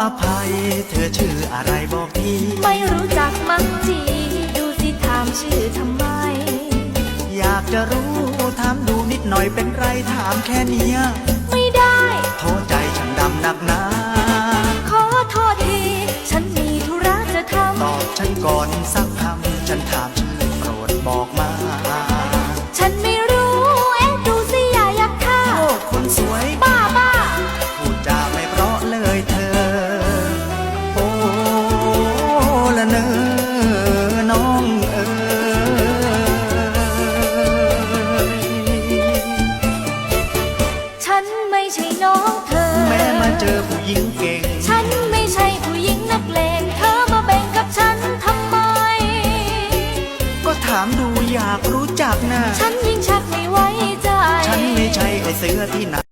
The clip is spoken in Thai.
เธอชื่ออะไรบอกทีไม่รู้จักมั้งจี ดูสิถามชื่อทำไม อยากจะรู้ถามดูนิดหน่อยเป็นไรถามแค่เนี้ย ไม่ได้ โทษใจฉันดำหนักหนาขอโทษที ฉันมีธุระจะทตอบฉันก่อนสักคำฉันถามชื่อโปรดบอกมา น้องเธอ แม้มาเจอผู้หญิงเก่ง ฉันไม่ใช่ผู้หญิงนักเลง เธอมาแบ่งกับฉันทำไม ก็ถามดูอยากรู้จักนะ ฉันยิ่งชักไม่ไว้ใจ ฉันไม่ใช่ไอเสือที่ไหน